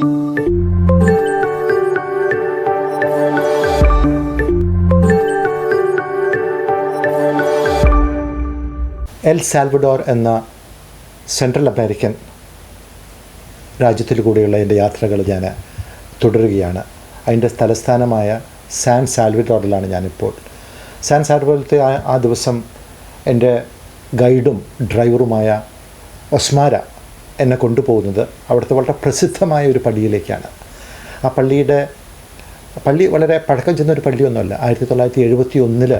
L Salvador എന്ന central American രാജ്യത്തിൽ കൂടിയുള്ള എന്റെ യാത്രകൾ ഞാൻ തുടരുകയാണ്. അതിന്റെ തലസ്ഥാനമായ സാൻ സാൽവഡോറിലാണ് ഞാനിപ്പോൾ. സാൻ സാൽവഡോറിലത്തെ ആ ദിവസം എന്റെ ഗൈഡും ഡ്രൈവറുമായ ഒസ്മാര എന്നെ കൊണ്ടുപോകുന്നത് അവിടുത്തെ വളരെ പ്രസിദ്ധമായ ഒരു പള്ളിയിലേക്കാണ്. ആ പള്ളിയുടെ പള്ളി വളരെ പഴക്കം ചെന്ന ഒരു പള്ളിയൊന്നുമല്ല. ആയിരത്തി തൊള്ളായിരത്തി എഴുപത്തി ഒന്നിൽ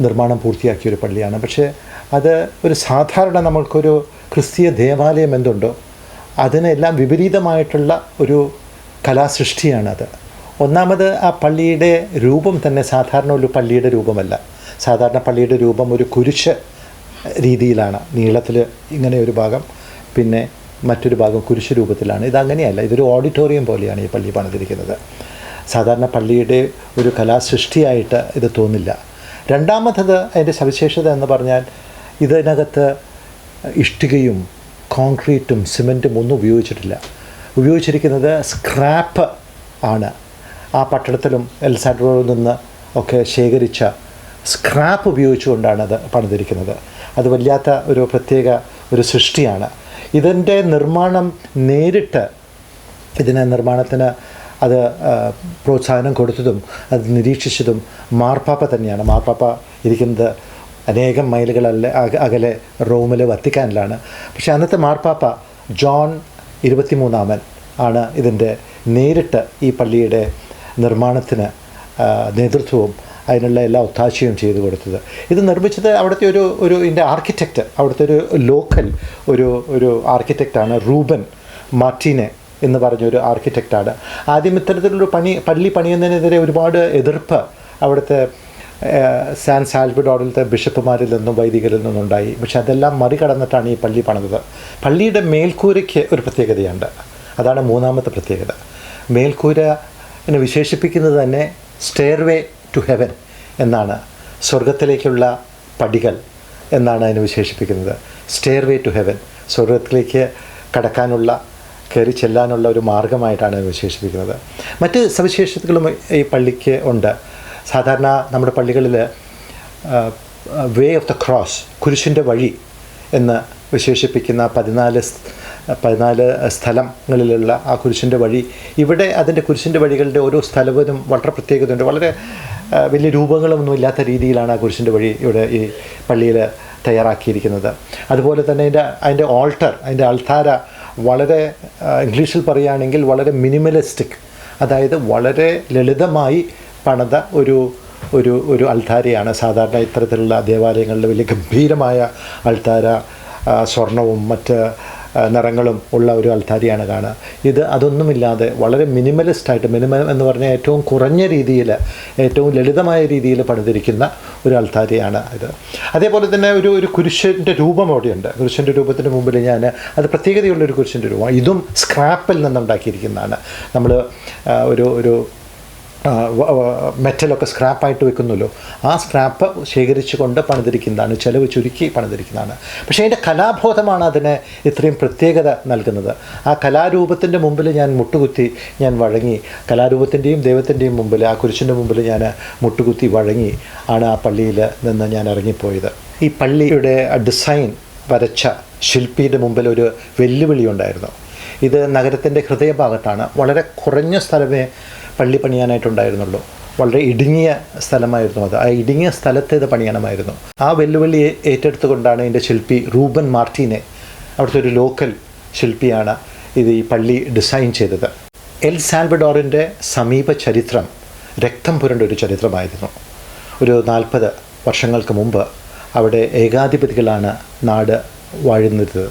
നിർമ്മാണം പൂർത്തിയാക്കിയ ഒരു പള്ളിയാണ്. പക്ഷേ അത് ഒരു സാധാരണ നമ്മൾക്കൊരു ക്രിസ്തീയ ദേവാലയം എന്തുണ്ടോ അതിനെല്ലാം വിപരീതമായിട്ടുള്ള ഒരു കലാസൃഷ്ടിയാണത്. ഒന്നാമത് ആ പള്ളിയുടെ രൂപം തന്നെ സാധാരണ ഒരു പള്ളിയുടെ രൂപമല്ല. സാധാരണ പള്ളിയുടെ രൂപം ഒരു കുരിശ് രീതിയിലാണ്. നീളത്തിൽ ഇങ്ങനെ ഒരു ഭാഗം. പിന്നെ മറ്റൊരു ഭാഗം കുരിശ് രൂപത്തിലാണ്. ഇതങ്ങനെയല്ല ഇതൊരു ഓഡിറ്റോറിയം പോലെയാണ് ഈ പള്ളി പണിതിരിക്കുന്നത്. സാധാരണ പള്ളിയുടെ ഒരു കലാസൃഷ്ടിയായിട്ട് ഇത് തോന്നില്ല. രണ്ടാമത്തത് അതിന്റെ സവിശേഷത എന്ന് പറഞ്ഞാൽ ഇതിനകത്ത് ഇഷ്ടികയും കോൺക്രീറ്റും സിമന്റും ഒന്നും ഉപയോഗിച്ചിട്ടില്ല. ഉപയോഗിച്ചിരിക്കുന്നത് സ്ക്രാപ്പ് ആണ്. ആ പട്ടണത്തിലും എൽസാഡ്രോയിൽ നിന്ന് ഒക്കെ ശേഖരിച്ച സ്ക്രാപ്പ് ഉപയോഗിച്ചുകൊണ്ടാണ് അത് പണിതിരിക്കുന്നത്. അത് വല്ലാത്ത ഒരു പ്രത്യേക ഒരു സൃഷ്ടിയാണ്. ഇതിന്റെ നിർമ്മാണം നേരിട്ട് ഇതിനെ നിർമ്മാണത്തിന് അത് പ്രോത്സാഹനം കൊടുത്തതും അത് നിരീക്ഷിച്ചതും മാർപ്പാപ്പ തന്നെയാണ്. മാർപ്പാപ്പ ഇരിക്കുന്നത് അനേകം മൈലുകളല്ല അകലെ റോമിൽ വത്തിക്കാനിലാണ്. പക്ഷേ അന്നത്തെ മാർപ്പാപ്പ ജോൺ ഇരുപത്തിമൂന്നാമൻ ആണ് ഇതിന്റെ നേരിട്ട് ഈ പള്ളിയുടെ നിർമ്മാണത്തിന് നേതൃത്വവും അതിനുള്ള എല്ലാ ഒത്താശയും ചെയ്തു കൊടുത്തത്. ഇത് നിർമ്മിച്ചത് അവിടുത്തെ ഒരു ഒരു ഇതിന്റെ ആർക്കിടെക്റ്റ് അവിടുത്തെ ഒരു ലോക്കൽ ഒരു ഒരു ആർക്കിടെക്റ്റാണ് റൂബൻ മാർട്ടിനെ എന്ന് പറഞ്ഞൊരു ആർക്കിടെക്റ്റാണ് ആദ്യം ഇത്തരത്തിലൊരു പണി പള്ളി പണിയുന്നതിനെതിരെ ഒരുപാട് എതിർപ്പ് അവിടുത്തെ സാൻ സാൽവഡോറിലത്തെ ബിഷപ്പുമാരിൽ നിന്നും വൈദികരിൽ നിന്നും ഉണ്ടായി. പക്ഷെ അതെല്ലാം മറികടന്നിട്ടാണ് ഈ പള്ളി പണിതത്. പള്ളിയുടെ മേൽക്കൂരയ്ക്ക് ഒരു പ്രത്യേകതയുണ്ട്. അതാണ് മൂന്നാമത്തെ പ്രത്യേകത. മേൽക്കൂരനെ വിശേഷിപ്പിക്കുന്നത് തന്നെ സ്റ്റെയർവേ ടു ഹെവൻ എന്നാണ്. സ്വർഗത്തിലേക്കുള്ള പടികൾ എന്നാണ് അതിനെ വിശേഷിപ്പിക്കുന്നത്. സ്റ്റെയർവേ ടു ഹെവൻ സ്വർഗത്തിലേക്ക് കടക്കാനുള്ള കയറി ചെല്ലാനുള്ള ഒരു മാർഗമായിട്ടാണ് വിശേഷിപ്പിക്കുന്നത്. മറ്റ് സവിശേഷതകളും ഈ പള്ളിക്ക് ഉണ്ട്. സാധാരണ നമ്മുടെ പള്ളികളിൽ വേ ഓഫ് ദ ക്രോസ് കുരിശിന്റെ വഴി എന്ന് വിശേഷിപ്പിക്കുന്ന പതിനാല് പതിനാല് സ്ഥലങ്ങളിലുള്ള ആ കുരിശിന്റെ വഴി. ഇവിടെ അതിന്റെ കുരിശിന്റെ വഴികളുടെ ഓരോ സ്ഥലവും വളരെ പ്രത്യേകതയുണ്ട്. വളരെ വലിയ രൂപങ്ങളൊന്നും ഇല്ലാത്ത രീതിയിലാണ് ആ കുരിശിന്റെ വഴി ഇവിടെ ഈ പള്ളിയിൽ തയ്യാറാക്കിയിരിക്കുന്നത്. അതുപോലെ തന്നെ അതിന്റെ അതിന്റെ ഓൾട്ടർ അതിന്റെ അൾത്താര വളരെ ഇംഗ്ലീഷിൽ പറയുകയാണെങ്കിൽ വളരെ മിനിമലിസ്റ്റിക് അതായത് വളരെ ലളിതമായി പണിത ഒരു ഒരു ഒരു അൾത്താരയാണ് സാധാരണ ഇത്തരത്തിലുള്ള ദേവാലയങ്ങളിൽ വലിയ ഗംഭീരമായ അൾത്താര സ്വർണവും മറ്റ് നിറങ്ങളും ഉള്ള ഒരു അൾത്താരിയാണ് കാണുക. ഇത് അതൊന്നുമില്ലാതെ വളരെ മിനിമലിസ്റ്റായിട്ട് മിനിമം എന്ന് പറഞ്ഞാൽ ഏറ്റവും കുറഞ്ഞ രീതിയിൽ ഏറ്റവും ലളിതമായ രീതിയിൽ പണിതിരിക്കുന്ന ഒരു അൾത്താരിയാണ് ഇത്. അതേപോലെ തന്നെ ഒരു ഒരു കുരിശിന്റെ രൂപം അവിടെയുണ്ട്. കുരിശിന്റെ രൂപത്തിന് മുമ്പിൽ ഞാൻ അത് പ്രത്യേകതയുള്ള ഒരു കുരിശിന്റെ ഇതും സ്ക്രാപ്പിൽ നിന്നുണ്ടാക്കിയിരിക്കുന്നതാണ്. നമ്മൾ ഒരു ഒരു മെറ്റലൊക്കെ സ്ക്രാപ്പായിട്ട് വെക്കുന്നല്ലോ ആ സ്ക്രാപ്പ് ശേഖരിച്ചു കൊണ്ട് പണിതിരിക്കുന്നതാണ് ചിലവ് ചുരുക്കി പണിതിരിക്കുന്നതാണ്. പക്ഷേ അതിന്റെ കലാബോധമാണ് അതിന് ഇത്രയും പ്രത്യേകത നൽകുന്നത്. ആ കലാരൂപത്തിന്റെ മുമ്പിൽ ഞാൻ മുട്ടുകുത്തി ഞാൻ വഴങ്ങി. കലാരൂപത്തിന്റെയും ദൈവത്തിന്റെയും മുമ്പിൽ ആ കുരിശിന്റെ മുമ്പിൽ ഞാൻ മുട്ടുകുത്തി വഴങ്ങി ആണ് ആ പള്ളിയിൽ നിന്ന് ഞാൻ ഇറങ്ങിപ്പോയത്. ഈ പള്ളിയുടെ ഡിസൈൻ വരച്ച ശില്പിയുടെ മുമ്പിൽ ഒരു വെല്ലുവിളി ഉണ്ടായിരുന്നു. ഇത് നഗരത്തിന്റെ ഹൃദയഭാഗത്താണ്. വളരെ കുറഞ്ഞ സ്ഥലമേ പള്ളി പണിയാനായിട്ടുണ്ടായിരുന്നുള്ളൂ. വളരെ ഇടുങ്ങിയ സ്ഥലമായിരുന്നു അത്. ആ ഇടുങ്ങിയ സ്ഥലത്ത് ഇത് പണിയണമായിരുന്നു. ആ വെല്ലുവിളി ഏറ്റെടുത്തുകൊണ്ടാണ് ഇതിന്റെ ശില്പി റൂബൻ മാർട്ടീനെ അവിടുത്തെ ഒരു ലോക്കൽ ശില്പിയാണ് ഇത് ഈ പള്ളി ഡിസൈൻ ചെയ്തത്. എൽ സാൽവഡോറിന്റെ സമീപ ചരിത്രം രക്തം പുരണ്ട ഒരു ചരിത്രമായിരുന്നു. ഒരു നാൽപ്പത് വർഷങ്ങൾക്ക് മുമ്പ് അവിടെ ഏകാധിപതികളാണ് നാട് വാഴുന്നത്.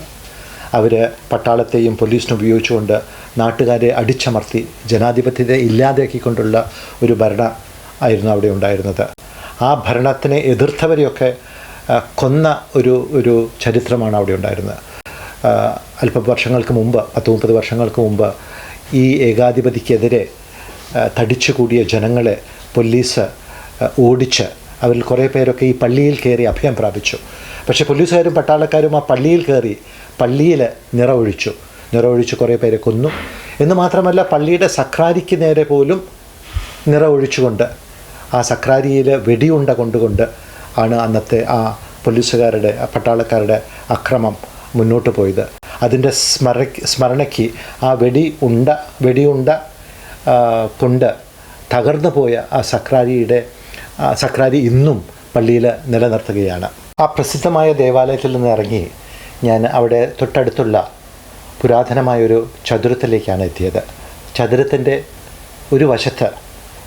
അവർ പട്ടാളത്തെയും പോലീസിനും ഉപയോഗിച്ചുകൊണ്ട് നാട്ടുകാരെ അടിച്ചമർത്തി ജനാധിപത്യത്തെ ഇല്ലാതാക്കിക്കൊണ്ടുള്ള ഒരു ഭരണ ആയിരുന്നു അവിടെ ഉണ്ടായിരുന്നത്. ആ ഭരണത്തിനെ എതിർത്തവരെയൊക്കെ കൊന്ന ഒരു ഒരു ചരിത്രമാണ് അവിടെ ഉണ്ടായിരുന്നത്. അല്പ വർഷങ്ങൾക്ക് മുമ്പ് പത്ത് മുപ്പത് വർഷങ്ങൾക്ക് മുമ്പ് ഈ ഏകാധിപതിക്കെതിരെ തടിച്ചുകൂടിയ ജനങ്ങളെ പോലീസ് ഓടിച്ച് അവരിൽ കുറേ പേരൊക്കെ ഈ പള്ളിയിൽ കയറി അഭയം പ്രാപിച്ചു. പക്ഷേ പോലീസുകാരും പട്ടാളക്കാരും ആ പള്ളിയിൽ കയറി പള്ളിയിൽ നിറവൊഴിച്ചു. നിറവൊഴിച്ച് കുറേ പേരെ കൊന്നു. എന്ന് മാത്രമല്ല പള്ളിയുടെ സക്രാരിക്ക് നേരെ പോലും നിറവൊഴിച്ചുകൊണ്ട് ആ സക്രാരിയിൽ വെടിയുണ്ട കൊണ്ടുകൊണ്ട് ആണ് അന്നത്തെ ആ പോലീസുകാരുടെ പട്ടാളക്കാരുടെ അക്രമം മുന്നോട്ട് പോയത്. അതിന്റെ സ്മര സ്മരണയ്ക്ക് ആ വെടി ഉണ്ട വെടിയുണ്ട കൊണ്ട് തകർന്നു പോയ ആ സക്രാരിയുടെ സക്രാരി ഇന്നും പള്ളിയിൽ നിലനിർത്തുകയാണ്. ആ പ്രസിദ്ധമായ ദേവാലയത്തിൽ നിന്ന് ഇറങ്ങി ഞാൻ അവിടെ തൊട്ടടുത്തുള്ള പുരാതനമായൊരു ചതുരത്തിലേക്കാണ് എത്തിയത്. ചതുരത്തിന്റെ ഒരു വശത്ത്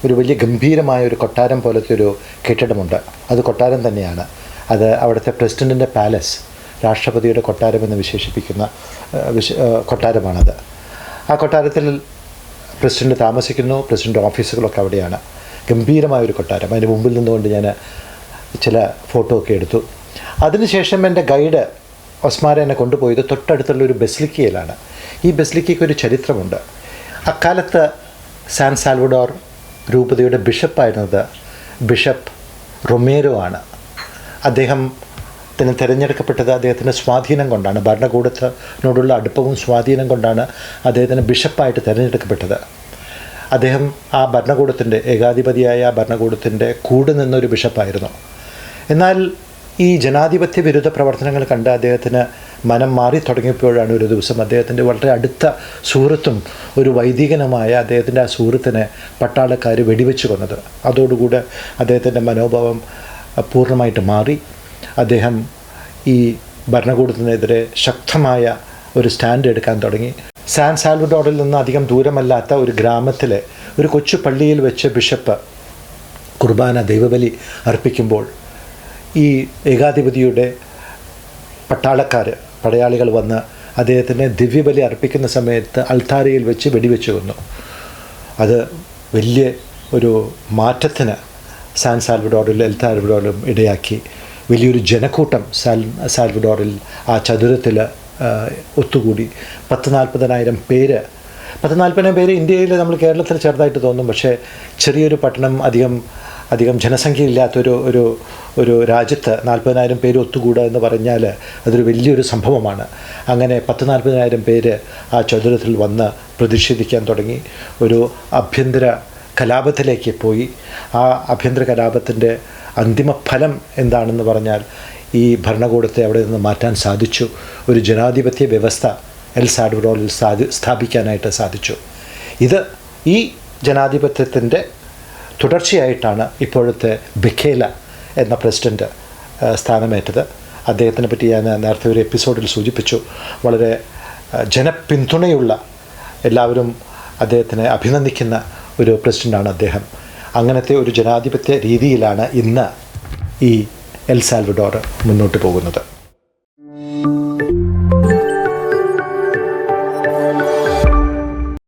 ഒരു വലിയ ഗംഭീരമായ ഒരു കൊട്ടാരം പോലത്തെ ഒരു കെട്ടിടമുണ്ട്. അത് കൊട്ടാരം തന്നെയാണ്. അത് അവിടുത്തെ പ്രസിഡന്റിന്റെ പാലസ് രാഷ്ട്രപതിയുടെ കൊട്ടാരമെന്ന് വിശേഷിപ്പിക്കുന്ന വിശ കൊട്ടാരമാണത്. ആ കൊട്ടാരത്തിൽ പ്രസിഡന്റ് താമസിക്കുന്നു പ്രസിഡന്റ് ഓഫീസുകളൊക്കെ അവിടെയാണ്. ഗംഭീരമായ ഒരു കൊട്ടാരം. അതിന് മുമ്പിൽ നിന്നുകൊണ്ട് ഞാൻ ചില ഫോട്ടോ ഒക്കെ എടുത്തു. അതിനുശേഷം എന്റെ ഗൈഡ് ഒസ്മാര എന്നെ കൊണ്ടുപോയത് തൊട്ടടുത്തുള്ള ഒരു ബെസ്ലിക്കയിലാണ്. ഈ ബെസ്ലിക്കയ്ക്ക് ഒരു ചരിത്രമുണ്ട്. അക്കാലത്ത് സാൻ സാൽവഡോർ രൂപതയുടെ ബിഷപ്പായിരുന്നത് ബിഷപ്പ് റൊമേരോ ആണ്. അദ്ദേഹം ത്തിന് തിരഞ്ഞെടുക്കപ്പെട്ടത് അദ്ദേഹത്തിന്റെ സ്വാധീനം കൊണ്ടാണ് ഭരണകൂടത്തിനോടുള്ള അടുപ്പവും സ്വാധീനം കൊണ്ടാണ് അദ്ദേഹത്തിന് ബിഷപ്പായിട്ട് തിരഞ്ഞെടുക്കപ്പെട്ടത്. അദ്ദേഹം ആ ഭരണകൂടത്തിന്റെ ഏകാധിപതിയായ ആ ഭരണകൂടത്തിന്റെ കൂടെ നിന്നൊരു ബിഷപ്പായിരുന്നു. എന്നാൽ ഈ ജനാധിപത്യ വിരുദ്ധ പ്രവർത്തനങ്ങൾ കണ്ട് അദ്ദേഹത്തിന് മനം മാറി തുടങ്ങിയപ്പോഴാണ് ഒരു ദിവസം അദ്ദേഹത്തിന്റെ വളരെ അടുത്ത സുഹൃത്തും ഒരു വൈദികനുമായ അദ്ദേഹത്തിന്റെ ആ സുഹൃത്തിനെ പട്ടാളക്കാർ വെടിവെച്ച് കൊന്നത്. അതോടുകൂടെ അദ്ദേഹത്തിന്റെ മനോഭാവം പൂർണമായിട്ട് മാറി. അദ്ദേഹം ഈ ഭരണകൂടത്തിനെതിരെ ശക്തമായ ഒരു സ്റ്റാൻഡ് എടുക്കാൻ തുടങ്ങി. സാൻ സാൽവഡോറിൽ നിന്ന് അധികം ദൂരമല്ലാത്ത ഒരു ഗ്രാമത്തിലെ ഒരു കൊച്ചു പള്ളിയിൽ വെച്ച് ബിഷപ്പ് കുർബാന ദൈവബലി അർപ്പിക്കുമ്പോൾ ഈ ഏകാധിപതിയുടെ പട്ടാളക്കാർ പടയാളികൾ വന്ന് അദ്ദേഹത്തിന് ദിവ്യബലി അർപ്പിക്കുന്ന സമയത്ത് അൾത്താരയിൽ വെച്ച് വെടിവെച്ച് കൊന്നു. അത് വലിയ ഒരു മാറ്റത്തിന് സാൻ സാൽവഡോറിൽ എൽ ഇടയാക്കി. വലിയൊരു ജനക്കൂട്ടം സാൽ സാൽവഡോറിൽ ആ ചതുരത്തിൽ ഒത്തുകൂടി. പത്ത് നാൽപ്പതിനായിരം പേര്. പത്ത് നാൽപ്പതിനായിരം പേര് ഇന്ത്യയിൽ നമ്മൾ കേരളത്തിൽ ചെറുതായിട്ട് തോന്നും പക്ഷേ ചെറിയൊരു പട്ടണം അധികം അധികം ജനസംഖ്യ ഇല്ലാത്തൊരു ഒരു ഒരു രാജ്യത്ത് നാൽപ്പതിനായിരം പേര് ഒത്തുകൂടുക എന്ന് പറഞ്ഞാൽ അതൊരു വലിയൊരു സംഭവമാണ്. അങ്ങനെ പത്ത് നാൽപ്പതിനായിരം പേര് ആ ചതുരത്തിൽ വന്ന് പ്രതിഷേധിക്കാൻ തുടങ്ങി. ഒരു ആഭ്യന്തര കലാപത്തിലേക്ക് പോയി. ആ ആഭ്യന്തര കലാപത്തിന്റെ അന്തിമ ഫലം എന്താണെന്ന് പറഞ്ഞാൽ ഈ ഭരണകൂടത്തെ അവിടെ നിന്ന് മാറ്റാൻ സാധിച്ചു. ഒരു ജനാധിപത്യ വ്യവസ്ഥ എൽ സാഡ്വറോളിൽ സാധി സ്ഥാപിക്കാനായിട്ട് സാധിച്ചു. ഇത് ഈ ജനാധിപത്യത്തിന്റെ തുടർച്ചയായിട്ടാണ് ഇപ്പോഴത്തെ ബിഖേല എന്ന പ്രസിഡന്റ് സ്ഥാനമേറ്റത്. അദ്ദേഹത്തിനെ പറ്റി ഞാൻ നേരത്തെ ഒരു എപ്പിസോഡിൽ സൂചിപ്പിച്ചു. വളരെ ജനപിന്തുണയുള്ള എല്ലാവരും അദ്ദേഹത്തിനെ അഭിനന്ദിക്കുന്ന ഒരു പ്രസിഡന്റാണ് അദ്ദേഹം. അങ്ങനത്തെ ഒരു ജനാധിപത്യ രീതിയിലാണ് ഇന്ന് ഈ എൽ സാൽവഡോർ മുന്നോട്ട് പോകുന്നത്.